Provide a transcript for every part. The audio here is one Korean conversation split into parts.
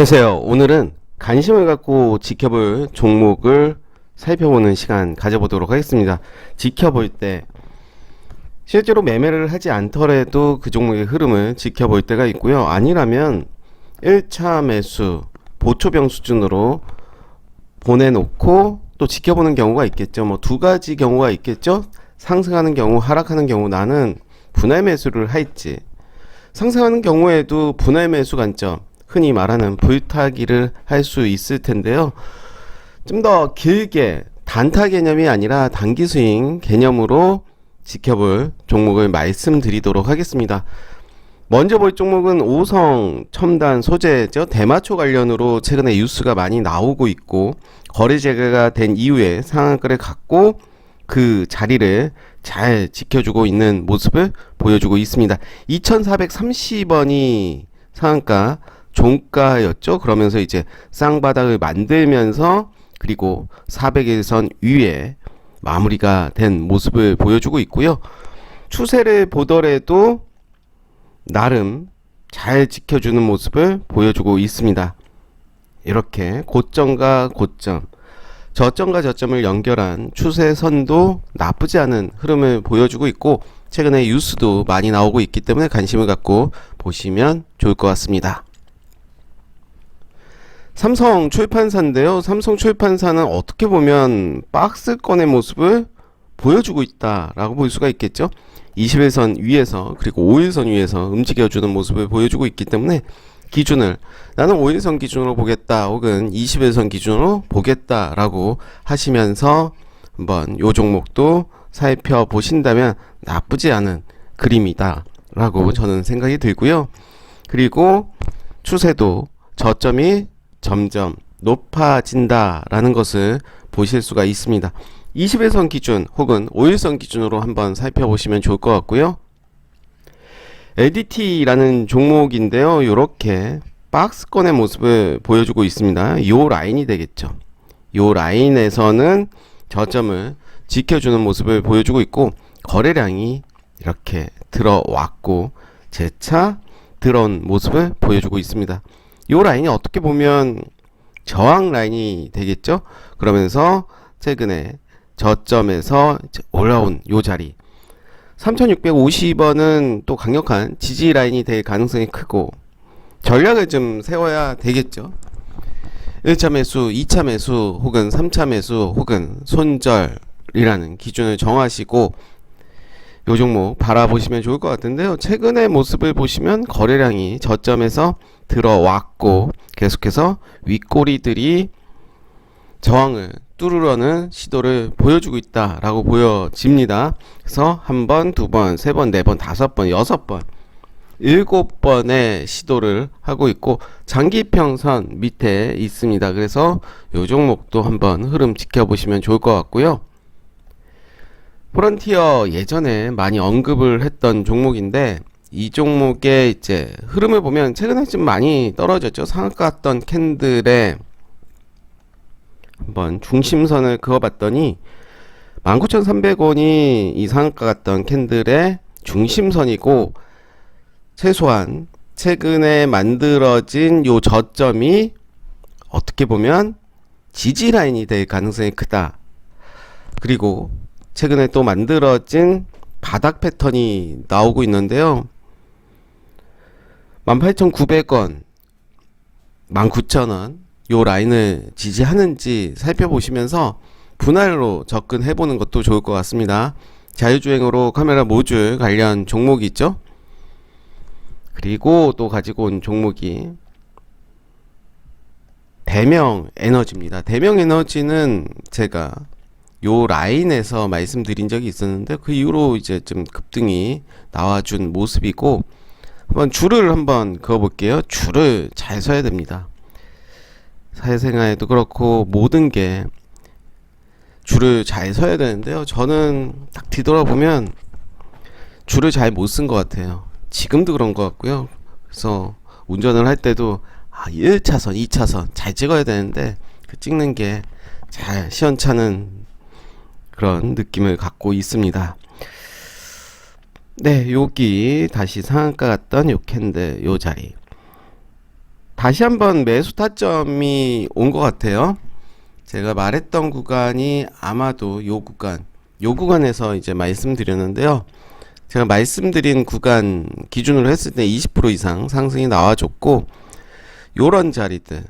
안녕하세요. 오늘은 관심을 갖고 지켜볼 종목을 살펴보는 시간 가져보도록 하겠습니다. 지켜볼 때 실제로 매매를 하지 않더라도 그 종목의 흐름을 지켜볼 때가 있고요. 아니라면 1차 매수 보초병 수준으로 보내놓고 또 지켜보는 경우가 있겠죠. 뭐 두 가지 경우가 있겠죠. 상승하는 경우, 하락하는 경우 나는 분할 매수를 할지 상승하는 경우에도 분할 매수 관점, 흔히 말하는 불타기를 할 수 있을 텐데요. 좀 더 길게 단타 개념이 아니라 단기 스윙 개념으로 지켜볼 종목을 말씀드리도록 하겠습니다. 먼저 볼 종목은 오성 첨단 소재죠. 대마초 관련으로 최근에 뉴스가 많이 나오고 있고 거래 재개가 된 이후에 상한가를 갖고 그 자리를 잘 지켜주고 있는 모습을 보여주고 있습니다. 2,430원이 상한가 종가였죠. 그러면서 이제 쌍바닥을 만들면서 그리고 400일선 위에 마무리가 된 모습을 보여주고 있고요. 추세를 보더라도 나름 잘 지켜주는 모습을 보여주고 있습니다. 이렇게 고점과 고점, 저점과 저점을 연결한 추세선도 나쁘지 않은 흐름을 보여주고 있고 최근에 뉴스도 많이 나오고 있기 때문에 관심을 갖고 보시면 좋을 것 같습니다. 삼성 출판사인데요. 삼성 출판사는 어떻게 보면 박스권의 모습을 보여주고 있다라고 볼 수가 있겠죠. 21선 위에서 그리고 5일선 위에서 움직여주는 모습을 보여주고 있기 때문에 기준을 나는 5일선 기준으로 보겠다 혹은 21선 기준으로 보겠다라고 하시면서 한번 요 종목도 살펴보신다면 나쁘지 않은 그림이다 라고 저는 생각이 들고요. 그리고 추세도 저점이 점점 높아진다라는 것을 보실 수가 있습니다. 20일선 기준 혹은 5일선 기준으로 한번 살펴보시면 좋을 것 같고요. LDT라는 종목인데요. 이렇게 박스권의 모습을 보여주고 있습니다. 요 라인이 되겠죠. 요 라인에서는 저점을 지켜주는 모습을 보여주고 있고 거래량이 이렇게 들어왔고 재차 들어온 모습을 보여주고 있습니다. 요 라인이 어떻게 보면 저항 라인이 되겠죠. 그러면서 최근에 저점에서 올라온 요 자리 3650원은 또 강력한 지지 라인이 될 가능성이 크고 전략을 좀 세워야 되겠죠. 1차 매수, 2차 매수 혹은 3차 매수 혹은 손절이라는 기준을 정하시고 요 종목 바라보시면 좋을 것 같은데요. 최근의 모습을 보시면 거래량이 저점에서 들어왔고 계속해서 윗꼬리들이 저항을 뚫으려는 시도를 보여주고 있다라고 보여집니다. 그래서 한 번, 두 번, 세 번, 네 번, 다섯 번, 여섯 번, 일곱 번의 시도를 하고 있고 장기평선 밑에 있습니다. 그래서 요 종목도 한번 흐름 지켜보시면 좋을 것 같고요. 프론티어 예전에 많이 언급을 했던 종목인데 이 종목의 이제 흐름을 보면 최근에 좀 많이 떨어졌죠. 상한가 갔던 캔들에 한번 중심선을 그어봤더니 19,300원이 이 상한가 갔던 캔들의 중심선이고 최소한 최근에 만들어진 요 저점이 어떻게 보면 지지 라인이 될 가능성이 크다. 그리고 최근에 또 만들어진 바닥 패턴이 나오고 있는데요. 18,900원, 19,000원 요 라인을 지지하는지 살펴보시면서 분할로 접근해 보는 것도 좋을 것 같습니다. 자율주행으로 카메라 모듈 관련 종목이 있죠. 그리고 또 가지고 온 종목이 대명 에너지입니다. 대명 에너지는 제가 요 라인에서 말씀드린 적이 있었는데 그 이후로 이제 좀 급등이 나와준 모습이고 한번 줄을 한번 그어 볼게요. 줄을 잘 서야 됩니다. 사회생활에도 그렇고 모든 게 줄을 잘 서야 되는데요. 저는 딱 뒤돌아보면 줄을 잘 못 쓴 것 같아요. 지금도 그런 것 같고요. 그래서 운전을 할 때도 아, 1차선, 2차선 잘 찍어야 되는데 그 찍는 게 잘 시원찮은 그런 느낌을 갖고 있습니다. 네, 여기 다시 상한가 갔던 요 캔들 요 자리 다시 한번 매수 타점이 온 것 같아요. 제가 말했던 구간이 아마도 요 구간, 요 구간에서 이제 말씀드렸는데요. 제가 말씀드린 구간 기준으로 했을 때 20% 이상 상승이 나와줬고, 요런 자리들,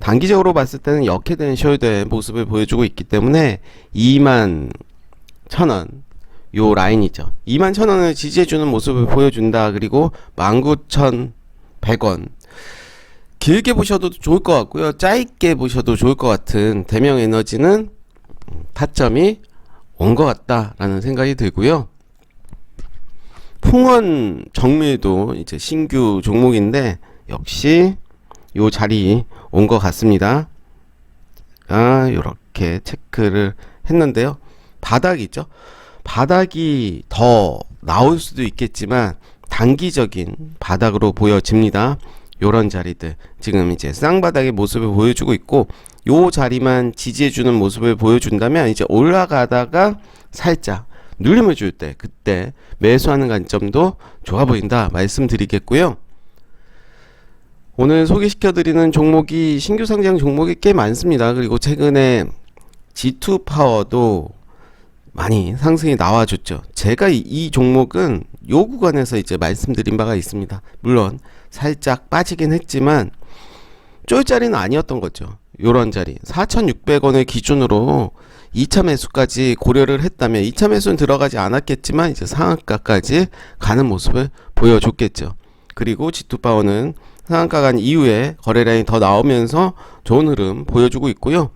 단기적으로 봤을 때는 역해된 숄더의 모습을 보여주고 있기 때문에 2만 1000원 요 라인이죠. 2만 1000원을 지지해주는 모습을 보여준다. 그리고 19,100원 길게 보셔도 좋을 것 같고요. 짧게 보셔도 좋을 것 같은 대명 에너지는 타점이 온 것 같다라는 생각이 들고요. 풍원 정밀도 이제 신규 종목인데 역시 요 자리 온 것 같습니다. 아, 요렇게 체크를 했는데요. 바닥이죠. 바닥이 더 나올 수도 있겠지만 단기적인 바닥으로 보여집니다. 요런 자리들 지금 이제 쌍바닥의 모습을 보여주고 있고 요 자리만 지지해주는 모습을 보여준다면 이제 올라가다가 살짝 눌림을 줄 때 그때 매수하는 관점도 좋아 보인다 말씀드리겠고요. 오늘 소개시켜드리는 종목이 신규 상장 종목이 꽤 많습니다. 그리고 최근에 G2 파워도 많이 상승이 나와줬죠. 제가 이, 이 종목은 요 구간에서 이제 말씀드린 바가 있습니다. 물론 살짝 빠지긴 했지만 쫄 자리는 아니었던 거죠. 요런 자리 4,600원을 기준으로 2차 매수까지 고려를 했다면 2차 매수는 들어가지 않았겠지만 이제 상한가까지 가는 모습을 보여줬겠죠. 그리고 G2파워는 상한가 간 이후에 거래량이 더 나오면서 좋은 흐름 보여주고 있고요.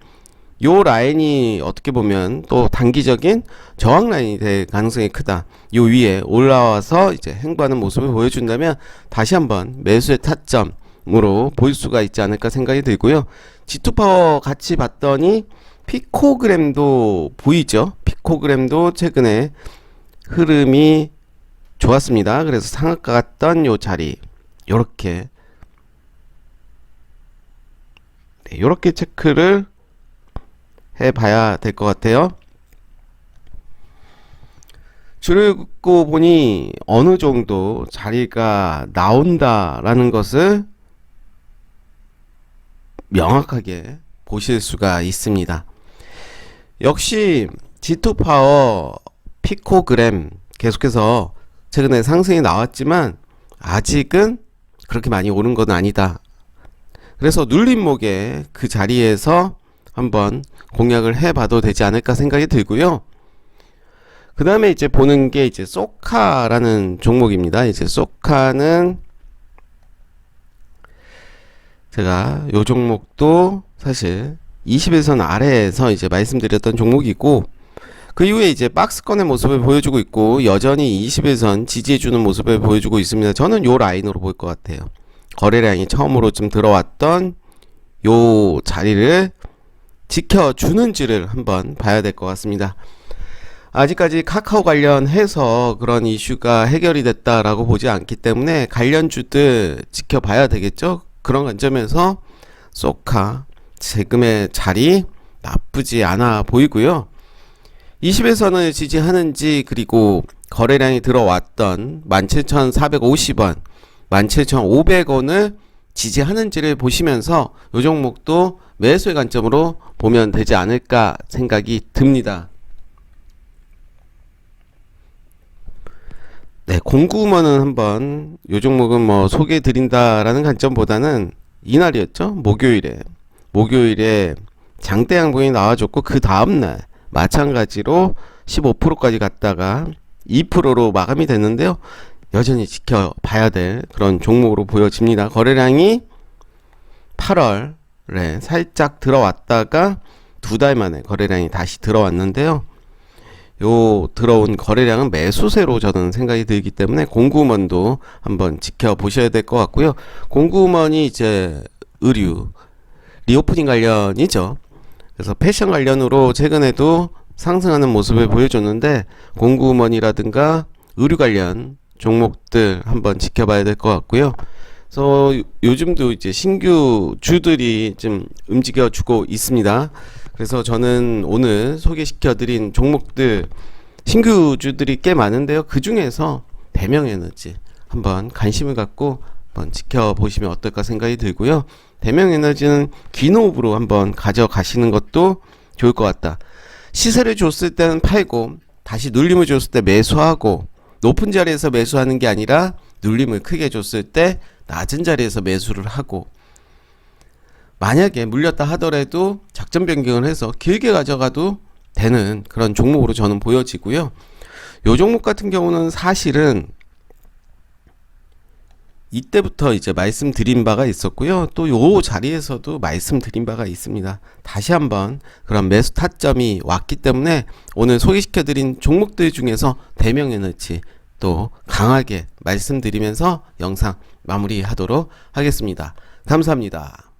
요 라인이 어떻게 보면 또 단기적인 저항 라인이 될 가능성이 크다. 요 위에 올라와서 이제 행보하는 모습을 보여준다면 다시 한번 매수의 타점으로 볼 수가 있지 않을까 생각이 들고요. G2 파워 같이 봤더니 피코그램도 보이죠? 피코그램도 최근에 흐름이 좋았습니다. 그래서 상한가 갔던 요 자리 요렇게 네, 요렇게 체크를 해봐야 될 것 같아요. 줄을 긋고 보니 어느 정도 자리가 나온다라는 것을 명확하게 보실 수가 있습니다. 역시 G2 파워 피코그램 계속해서 최근에 상승이 나왔지만 아직은 그렇게 많이 오른 건 아니다. 그래서 눌림목에 그 자리에서 한번 공략을 해봐도 되지 않을까 생각이 들고요. 그 다음에 이제 보는 게 이제 소카라는 종목입니다. 이제 소카는 제가 요 종목도 사실 20일선 아래에서 이제 말씀드렸던 종목이고 그 이후에 이제 박스권의 모습을 보여주고 있고 여전히 21선 지지해주는 모습을 보여주고 있습니다. 저는 요 라인으로 볼 것 같아요. 거래량이 처음으로 좀 들어왔던 요 자리를 지켜주는지를 한번 봐야 될 것 같습니다. 아직까지 카카오 관련해서 그런 이슈가 해결이 됐다라고 보지 않기 때문에 관련주들 지켜봐야 되겠죠. 그런 관점에서 소카 세금의 자리 나쁘지 않아 보이고요. 20에서는 지지하는지 그리고 거래량이 들어왔던 17,450원, 17,500원을 지지하는지를 보시면서 요 종목도 매수의 관점으로 보면 되지 않을까 생각이 듭니다. 네, 공구먼은 한번 요 종목은 뭐 소개해 드린다라는 관점보다는 이날이었죠. 목요일에 목요일에 장대 양봉이 나와줬고 그 다음 날 마찬가지로 15%까지 갔다가 2%로 마감이 됐는데요. 여전히 지켜봐야 될 그런 종목으로 보여집니다. 거래량이 8월에 살짝 들어왔다가 두 달 만에 거래량이 다시 들어왔는데요. 요 들어온 거래량은 매수세로 저는 생각이 들기 때문에 공구먼도 한번 지켜보셔야 될 것 같고요. 공구먼이 이제 의류, 리오프닝 관련이죠. 그래서 패션 관련으로 최근에도 상승하는 모습을 보여줬는데 공구먼이라든가 의류 관련 종목들 한번 지켜봐야 될 것 같고요. 그래서 요- 요즘도 이제 신규 주들이 좀 움직여 주고 있습니다. 그래서 저는 오늘 소개시켜 드린 종목들 신규 주들이 꽤 많은데요. 그 중에서 대명 에너지 한번 관심을 갖고 한번 지켜보시면 어떨까 생각이 들고요. 대명에너지는 기노업으로 한번 가져가시는 것도 좋을 것 같다. 시세를 줬을 때는 팔고 다시 눌림을 줬을 때 매수하고 높은 자리에서 매수하는 게 아니라 눌림을 크게 줬을 때 낮은 자리에서 매수를 하고 만약에 물렸다 하더라도 작전 변경을 해서 길게 가져가도 되는 그런 종목으로 저는 보여지고요. 요 종목 같은 경우는 사실은 이때부터 이제 말씀드린 바가 있었고요. 또 요 자리에서도 말씀드린 바가 있습니다. 다시 한번 그런 매수 타점이 왔기 때문에 오늘 소개시켜드린 종목들 중에서 대명 에너지 또 강하게 말씀드리면서 영상 마무리하도록 하겠습니다. 감사합니다.